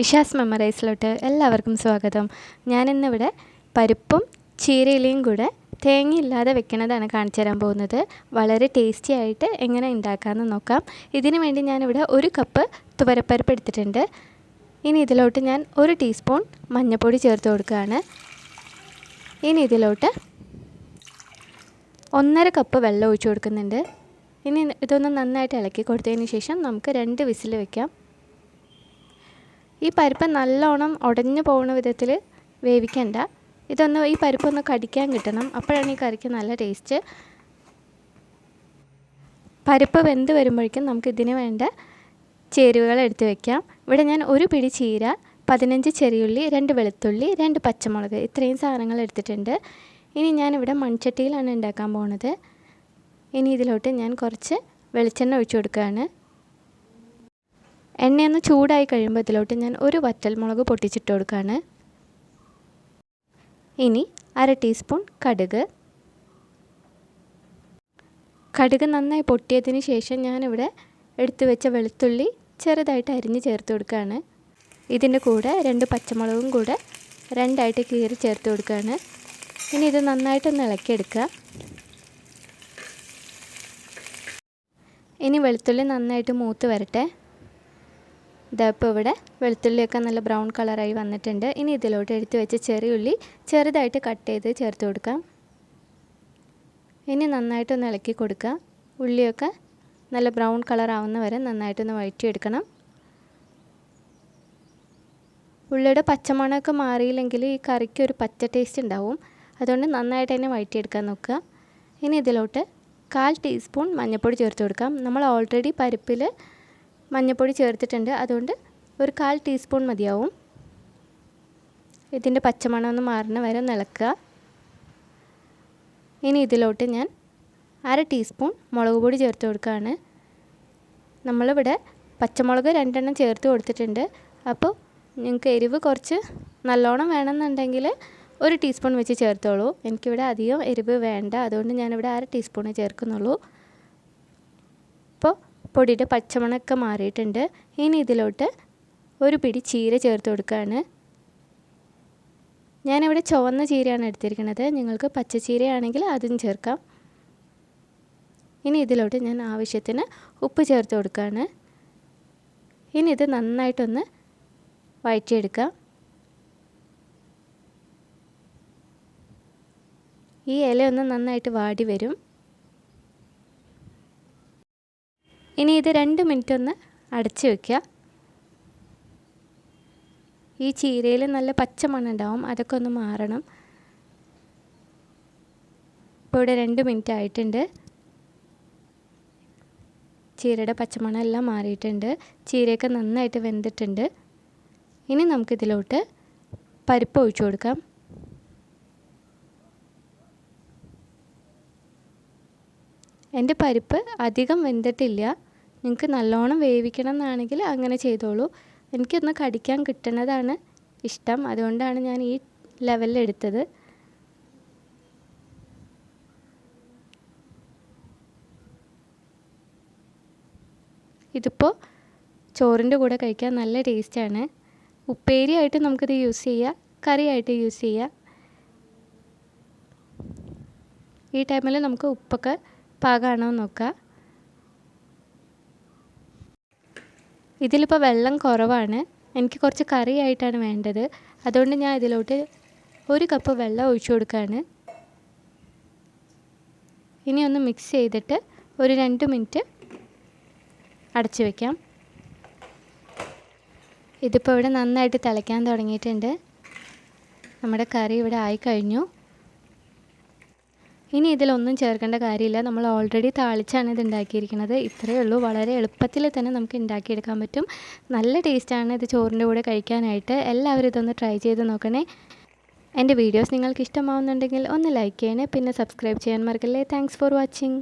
ഇഷാസ് മെമ്മറൈസിലോട്ട് എല്ലാവർക്കും സ്വാഗതം. ഞാനിന്നിവിടെ പരിപ്പും ചീരയിലയും കൂടെ തേങ്ങയില്ലാതെ വെക്കുന്നതാണ് കാണിച്ചു തരാൻ പോകുന്നത്. വളരെ ടേസ്റ്റി ആയിട്ട് എങ്ങനെ ഉണ്ടാക്കാമെന്ന് നോക്കാം. ഇതിനു വേണ്ടി ഞാനിവിടെ ഒരു കപ്പ് തുവരപ്പരിപ്പ് എടുത്തിട്ടുണ്ട്. ഇനി ഇതിലോട്ട് ഞാൻ ഒരു ടീസ്പൂൺ മഞ്ഞൾപ്പൊടി ചേർത്ത് കൊടുക്കുകയാണ്. ഇനി ഇതിലോട്ട് ഒന്നര കപ്പ് വെള്ളം ഒഴിച്ചു കൊടുക്കുന്നുണ്ട്. ഇനി ഇതൊന്ന് നന്നായിട്ട് ഇളക്കി കൊടുത്തതിന് ശേഷം നമുക്ക് രണ്ട് വിസിൽ വെക്കാം. ഈ പരിപ്പ് നല്ലോണം ഉടഞ്ഞു പോകുന്ന വിധത്തിൽ വേവിക്കണ്ട. ഇതൊന്ന് ഈ പരിപ്പൊന്ന് കടിക്കാൻ കിട്ടണം. അപ്പോഴാണ് ഈ കറിക്ക് നല്ല ടേസ്റ്റ്. പരിപ്പ് വെന്ത് വരുമ്പോഴേക്കും നമുക്ക് ഇതിന് വേണ്ട ചേരുവകൾ എടുത്ത് വെക്കാം. ഇവിടെ ഞാൻ ഒരു പിടി ചീര പതിനഞ്ച് ചെറിയുള്ളി രണ്ട് വെളുത്തുള്ളി രണ്ട് പച്ചമുളക് ഇത്രയും സാധനങ്ങൾ എടുത്തിട്ടുണ്ട്. ഇനി ഞാനിവിടെ മൺചട്ടിയിലാണ് ഉണ്ടാക്കാൻ പോണത്. ഇനി ഇതിലോട്ട് ഞാൻ കുറച്ച് വെളിച്ചെണ്ണ ഒഴിച്ചു കൊടുക്കുകയാണ്. എണ്ണയൊന്ന് ചൂടായി കഴിയുമ്പോൾ ഇതിലോട്ട് ഞാൻ ഒരു വറ്റൽ മുളക് പൊട്ടിച്ചിട്ട് കൊടുക്കുകയാണ്. ഇനി അര ടീസ്പൂൺ കടുക്. കടുക് നന്നായി പൊട്ടിയതിന് ശേഷം ഞാനിവിടെ എടുത്തു വെച്ച വെളുത്തുള്ളി ചെറുതായിട്ട് അരിഞ്ഞ് ചേർത്ത് കൊടുക്കുകയാണ്. ഇതിന്റെ കൂടെ രണ്ട് പച്ചമുളകും കൂടെ രണ്ടായിട്ട് കീറി ചേർത്ത് കൊടുക്കുകയാണ്. ഇനി ഇത് നന്നായിട്ടൊന്ന് ഇളക്കിയെടുക്കുക. ഇനി വെളുത്തുള്ളി നന്നായിട്ട് മൂത്ത് വരട്ടെ. ഇതപ്പോൾ ഇവിടെ വെളുത്തുള്ളിയൊക്കെ നല്ല ബ്രൗൺ കളറായി വന്നിട്ടുണ്ട്. ഇനി ഇതിലോട്ട് എടുത്ത് വെച്ച് ചെറിയ ഉള്ളി ചെറുതായിട്ട് കട്ട് ചെയ്ത് ചേർത്ത് കൊടുക്കാം. ഇനി നന്നായിട്ടൊന്ന് ഇളക്കി കൊടുക്കുക ഉള്ളിയൊക്കെ നല്ല ബ്രൗൺ കളർ ആവുന്ന വരെ നന്നായിട്ടൊന്ന് വഴറ്റിയെടുക്കണം. ഉള്ളിയുടെ പച്ചമണമൊക്കെ മാറിയില്ലെങ്കിൽ ഈ കറിക്ക് ഒരു പച്ച ടേസ്റ്റ് ഉണ്ടാവും. അതുകൊണ്ട് നന്നായിട്ട് തന്നെ വഴറ്റിയെടുക്കാൻ നോക്കുക. ഇനി ഇതിലോട്ട് കാൽ ടീസ്പൂൺ മഞ്ഞൾപ്പൊടി ചേർത്ത് കൊടുക്കാം. നമ്മൾ ഓൾറെഡി പരിപ്പിൽ മഞ്ഞൾപ്പൊടി ചേർത്തിട്ടുണ്ട്. അതുകൊണ്ട് ഒരു കാൽ ടീസ്പൂൺ മതിയാവും. ഇതിന്റെ പച്ചമണം ഒന്ന് മാറുന്ന വരെ നിളക്കുക ഇനി ഇതിലോട്ട് ഞാൻ അര ടീസ്പൂൺ മുളക് പൊടി ചേർത്ത് കൊടുക്കുകയാണ്. നമ്മളിവിടെ പച്ചമുളക് രണ്ടെണ്ണം ചേർത്ത് കൊടുത്തിട്ടുണ്ട്. അപ്പോൾ നിങ്ങൾക്ക് എരിവ് കുറച്ച് നല്ലോണം വേണമെന്നുണ്ടെങ്കിൽ ഒരു ടീസ്പൂൺ വെച്ച് ചേർത്തോളൂ. എനിക്കിവിടെ അധികം എരിവ് വേണ്ട. അതുകൊണ്ട് ഞാനിവിടെ അര ടീസ്പൂണേ ചേർക്കുന്നുള്ളൂ. പൊടിയുടെ പച്ചമണമൊക്കെ മാറിയിട്ടുണ്ട്. ഇനി ഇതിലോട്ട് ഒരു പിടി ചീര ചേർത്ത് കൊടുക്കുകയാണ്. ഞാനിവിടെ ചുവന്ന ചീരയാണ് എടുത്തിരിക്കുന്നത്. നിങ്ങൾക്ക് പച്ച ചീരയാണെങ്കിൽ അതും ചേർക്കാം. ഇനി ഇതിലോട്ട് ഞാൻ ആവശ്യത്തിന് ഉപ്പ് ചേർത്ത് കൊടുക്കുകയാണ്. ഇനി ഇത് നന്നായിട്ടൊന്ന് വഴറ്റിയെടുക്കാം. ഈ ഇല ഒന്ന് നന്നായിട്ട് വാടി വരും. ഇനി ഇത് രണ്ട് മിനിറ്റ് ഒന്ന് അടച്ച് വയ്ക്കുക ഈ ചീരയിൽ നല്ല പച്ച മണ്ണുണ്ടാവും അതൊക്കെ ഒന്ന് മാറണം. ഇപ്പോൾ ഇവിടെ രണ്ട് മിനിറ്റ് ആയിട്ടുണ്ട് ചീരയുടെ പച്ചമണം എല്ലാം മാറിയിട്ടുണ്ട്. ചീരയൊക്കെ നന്നായിട്ട് വെന്തിട്ടുണ്ട്. ഇനി നമുക്കിതിലോട്ട് പരിപ്പ് ഒഴിച്ചു കൊടുക്കാം. എന്റെ പരിപ്പ് അധികം വെന്തിട്ടില്ല. നിങ്ങൾക്ക് നല്ലോണം വേവിക്കണം എന്നാണെങ്കിൽ അങ്ങനെ ചെയ്തോളൂ. എനിക്കൊന്ന് കടിക്കാൻ കിട്ടുന്നതാണ് ഇഷ്ടം. അതുകൊണ്ടാണ് ഞാൻ ഈ ലെവലിൽ എടുത്തത്. ഇതിപ്പോൾ ചോറിന്റെ കൂടെ കഴിക്കാൻ നല്ല ടേസ്റ്റാണ് ഉപ്പേരിയായിട്ട് നമുക്കിത് യൂസ് ചെയ്യാം. കറിയായിട്ട് യൂസ് ചെയ്യാം. ഈ ടൈമിൽ നമുക്ക് ഉപ്പൊക്കെ പാകമാണോ നോക്കാം. ഇതിലിപ്പോൾ വെള്ളം കുറവാണ്. എനിക്ക് കുറച്ച് കറി ആയിട്ടാണ് വേണ്ടത്. അതുകൊണ്ട് ഞാൻ ഇതിലോട്ട് ഒരു കപ്പ് വെള്ളം ഒഴിച്ചു കൊടുക്കുകയാണ് ഇനി ഒന്ന് മിക്സ് ചെയ്തിട്ട് ഒരു രണ്ട് മിനിറ്റ് അടച്ചു വയ്ക്കാം ഇതിപ്പോൾ ഇവിടെ നന്നായിട്ട് തിളയ്ക്കാൻ തുടങ്ങിയിട്ടുണ്ട്. നമ്മുടെ കറി ഇവിടെ ആയി കഴിഞ്ഞു. ഇനി ഇതിലൊന്നും ചേർക്കേണ്ട കാര്യമില്ല. നമ്മൾ ഓൾറെഡി താളിച്ചാണ് ഇത് ഉണ്ടാക്കിയിരിക്കുന്നത്. ഇത്രയേ ഉള്ളൂ. വളരെ എളുപ്പത്തിൽ തന്നെ നമുക്ക് ഉണ്ടാക്കിയെടുക്കാൻ പറ്റും. നല്ല ടേസ്റ്റാണ് ഇത് ചോറിന്റെ കൂടെ കഴിക്കാനായിട്ട്. എല്ലാവരും ഇതൊന്ന് ട്രൈ ചെയ്ത് നോക്കണേ. എന്റെ വീഡിയോസ് നിങ്ങൾക്ക് ഇഷ്ടമാവുന്നുണ്ടെങ്കിൽ ഒന്ന് ലൈക്ക് ചെയ്യണേ. പിന്നെ സബ്സ്ക്രൈബ് ചെയ്യാൻ മറക്കല്ലേ. Thanks for watching